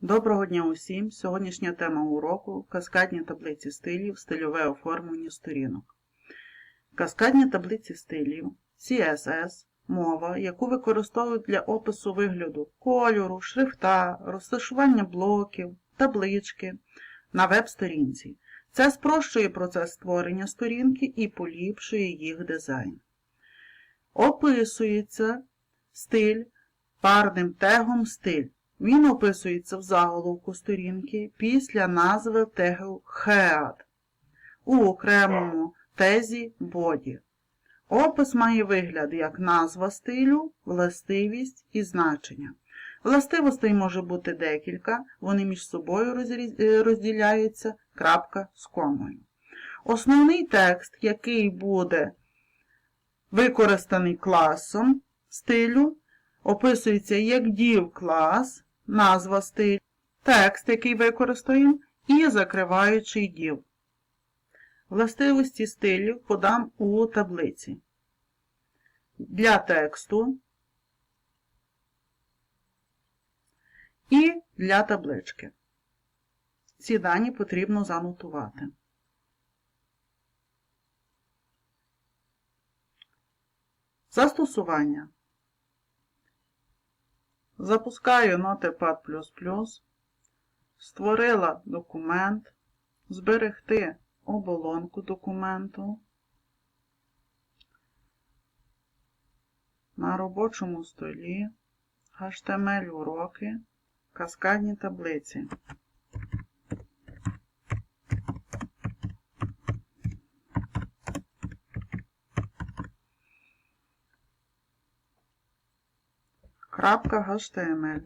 Доброго дня усім! Сьогоднішня тема уроку каскадні таблиці стилів, стильове оформлення сторінок. Каскадні таблиці стилів CSS мова, яку використовують для опису вигляду кольору, шрифта, розташування блоків, таблички на веб-сторінці. Це спрощує процес створення сторінки і поліпшує їх дизайн. Описується стиль парним тегом стиль. Він описується в заголовку сторінки після назви тегу head у окремому тезі body. Опис має вигляд як назва стилю, властивість і значення. Властивостей може бути декілька, вони між собою е, розділяються крапка з комою. Основний текст, який буде використаний класом стилю, описується як div клас, назва стилю, текст, який використаємо, і закриваючий div. Властивості стилів подам у таблиці. Для тексту і для таблички. Ці дані потрібно занотувати. Застосування. Запускаю Notepad++, створила документ, зберегти оболонку документу. На робочому столі HTML уроки, каскадні таблиці. HTML.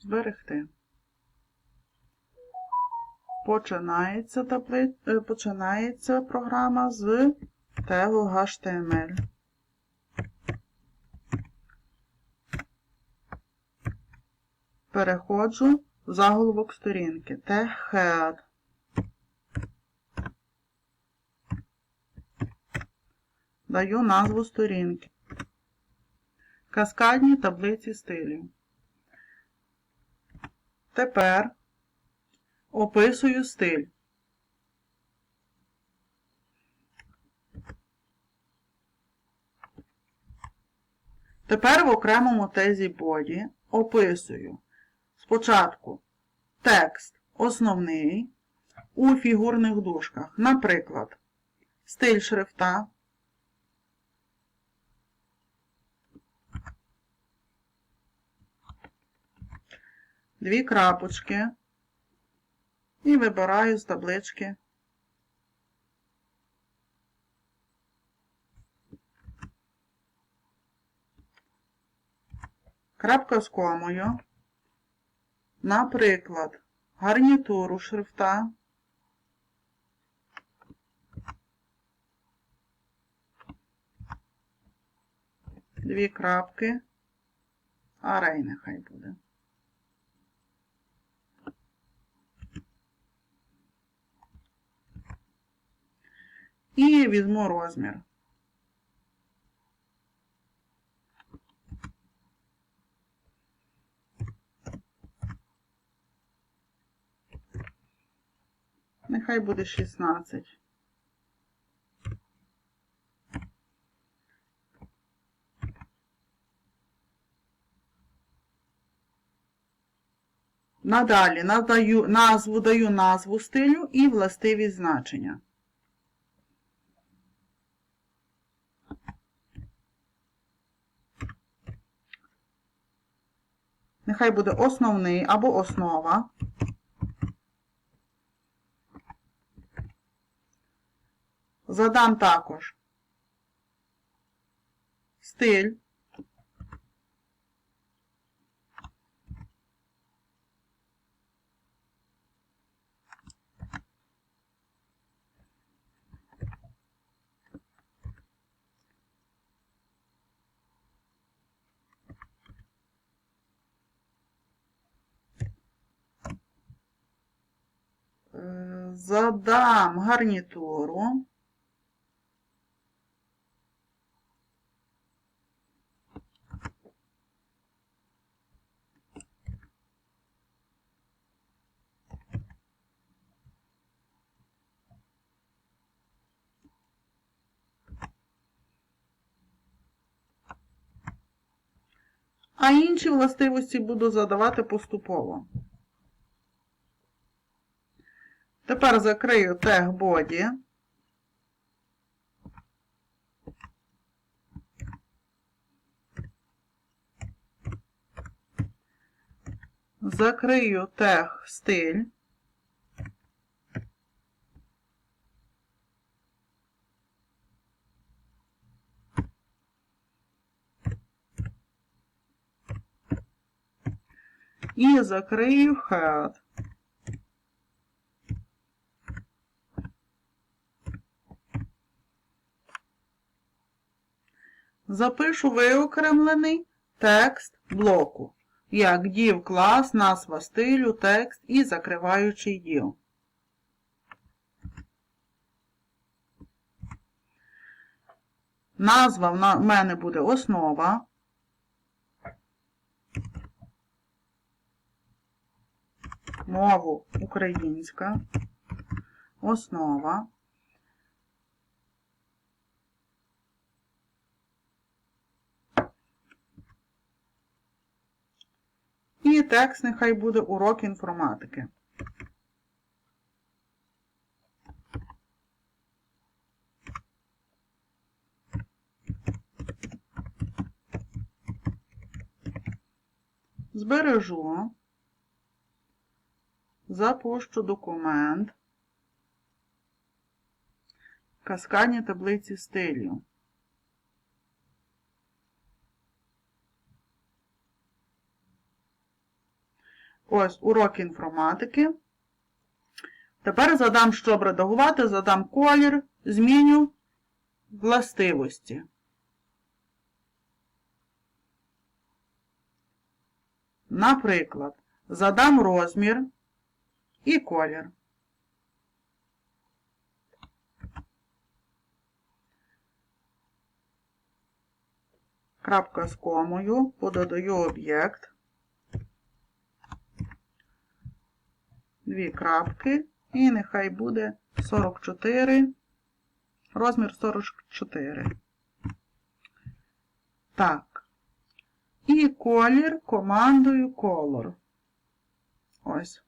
Зберегти. Починається, табли... е, Починається програма з тегу HTML. Переходжу в заголовок сторінки. Тег head. Даю назву сторінки. Каскадні таблиці стилів. Тепер описую стиль. Тепер в окремому тезі боді описую спочатку текст основний у фігурних дужках. Наприклад, стиль шрифта. Дві крапочки. І вибираю з таблички. Крапка з комою, наприклад, гарнітуру шрифта, дві крапки, арей нехай буде. І візьму розмір. Нехай буде 16. Надалі надаю, назву даю назву стилю і властиві значення. Нехай буде основний або основа. Задам також стиль. задам гарнітуру. А інші властивості буду задавати поступово. Тепер закрию тег body. Закрию тег стиль. І закрию head. Запишу виокремлений текст блоку, як div клас, назва стилю, текст і закриваючий div. Назва в мене буде основа. Мову українська. Основа. Текст нехай буде урок інформатики. Збережу, запущу документ, каскадні таблиці стилів. Ось урок інформатики. Тепер задам, щоб редагувати, задам колір, зміню властивості. Наприклад, задам розмір і колір. Крапка з комою, пододаю об'єкт. Дві крапки, і нехай буде 44, розмір 44. Так. І колір командою color. Ось.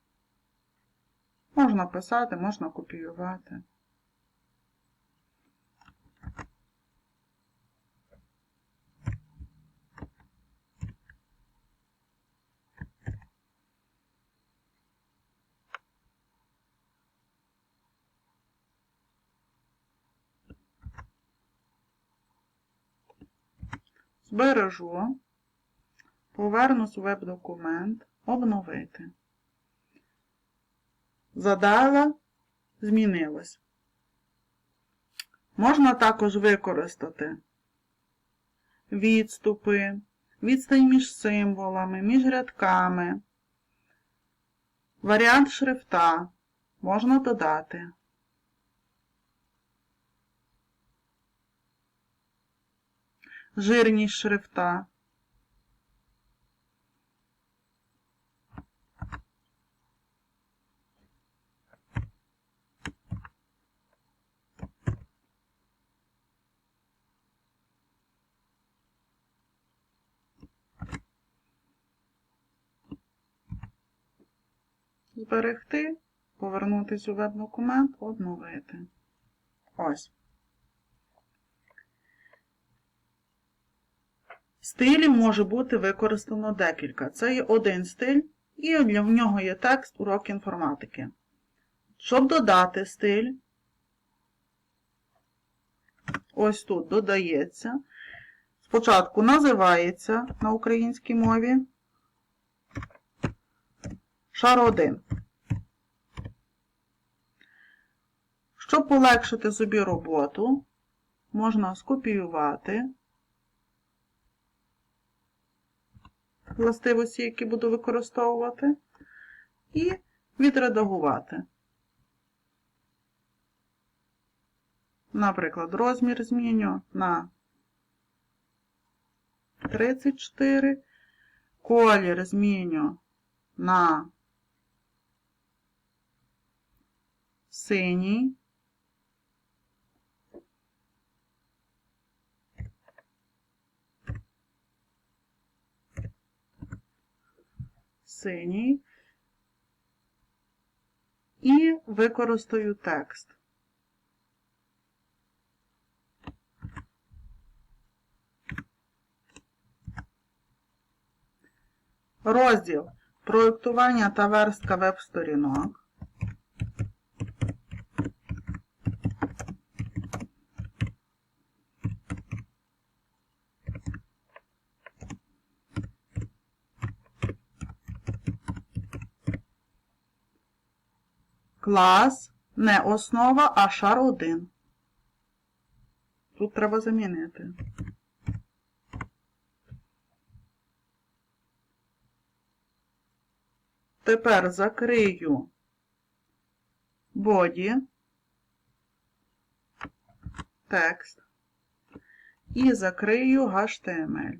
Можна писати, можна копіювати. Збережу, повернусь в веб-документ, обновити. Задала, змінилось. Можна також використати відступи, відстань між символами, між рядками, варіант шрифта можна додати. Жирність шрифта. Зберегти, повернутися у веб-документ, обновити. Ось. Стилів може бути використано декілька. Це є один стиль, і для нього є текст урок інформатики. Щоб додати стиль, ось тут додається. Спочатку називається на українській мові шар 1. Щоб полегшити собі роботу, можна скопіювати властивості, які буду використовувати, і відредагувати. Наприклад, розмір зміню на 34, колір зміню на синій. Синій і використаю текст. Розділ Проєктування та верстка веб-сторінок. Клас не основа, а шар 1. Тут треба замінити. Тепер закрию боді, текст і закрию HTML.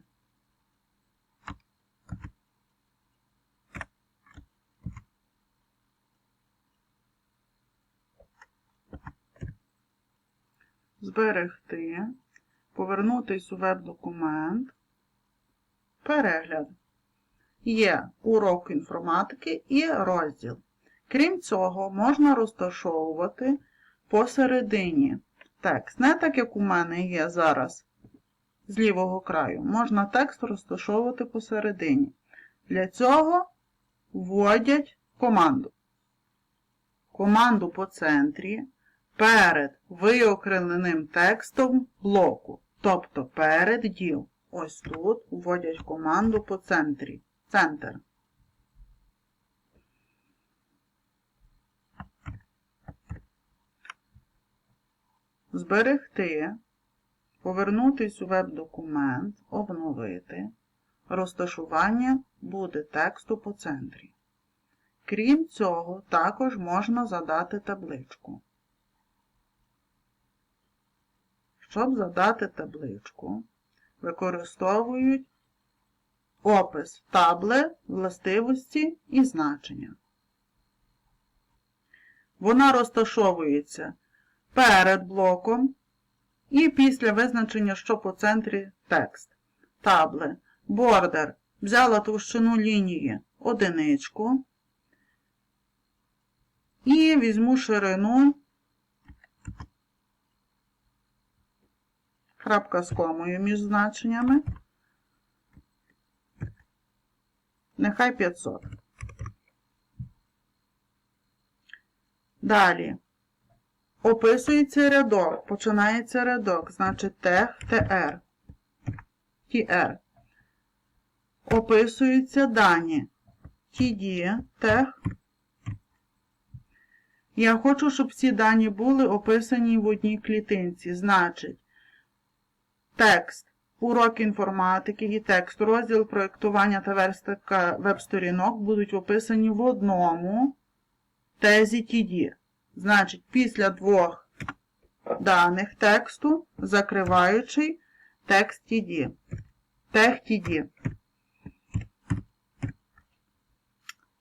Зберегти, повернутись у веб-документ, перегляд. Є урок інформатики і розділ. Крім цього, можна розташовувати посередині текст. Не так, як у мене є зараз з лівого краю. Можна текст розташовувати посередині. Для цього вводять команду. Команду по центрі перед виокремленим текстом блоку. Тобто перед діл. Ось тут вводять команду по центрі. Центр. Зберегти, повернутись у веб-документ, обновити. Розташування буде тексту по центрі. Крім цього, також можна задати табличку. Щоб задати табличку, використовують опис табле, властивості і значення. Вона розташовується перед блоком і після визначення, що по центрі текст. Табле. Бордер. Взяла товщину лінії одиничку і візьму ширину крапка з комою між значеннями. Нехай 500. Далі. Описується рядок, починається рядок, значить тех, тр, тр. Описуються дані. TD, тех. Я хочу, щоб ці дані були описані в одній клітинці. Значить, текст, урок інформатики і текст, розділ проєктування та верстика веб-сторінок будуть описані в одному тезі TD. Значить, після двох даних тексту закриваючий текст TD. Тех TD.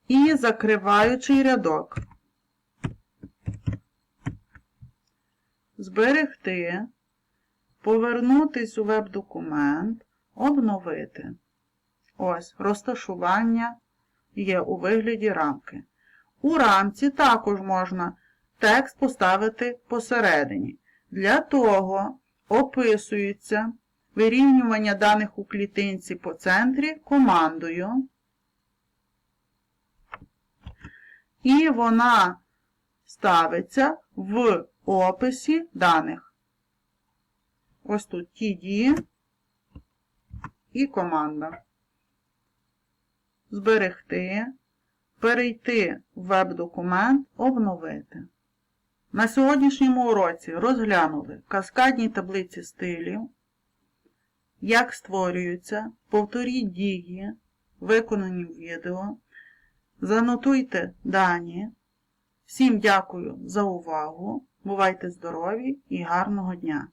І закриваючий рядок. Зберегти, повернутись у веб-документ, обновити. Ось, розташування є у вигляді рамки. У рамці також можна текст поставити посередині. Для того описується вирівнювання даних у клітинці по центрі командою. І вона ставиться в описі даних. Ось тут TD і команда. Зберегти, перейти в веб-документ, обновити. На сьогоднішньому уроці розглянули каскадні таблиці стилів, як створюються, повторіть дії, виконані в відео, занотуйте дані. Всім дякую за увагу. Бувайте здорові і гарного дня!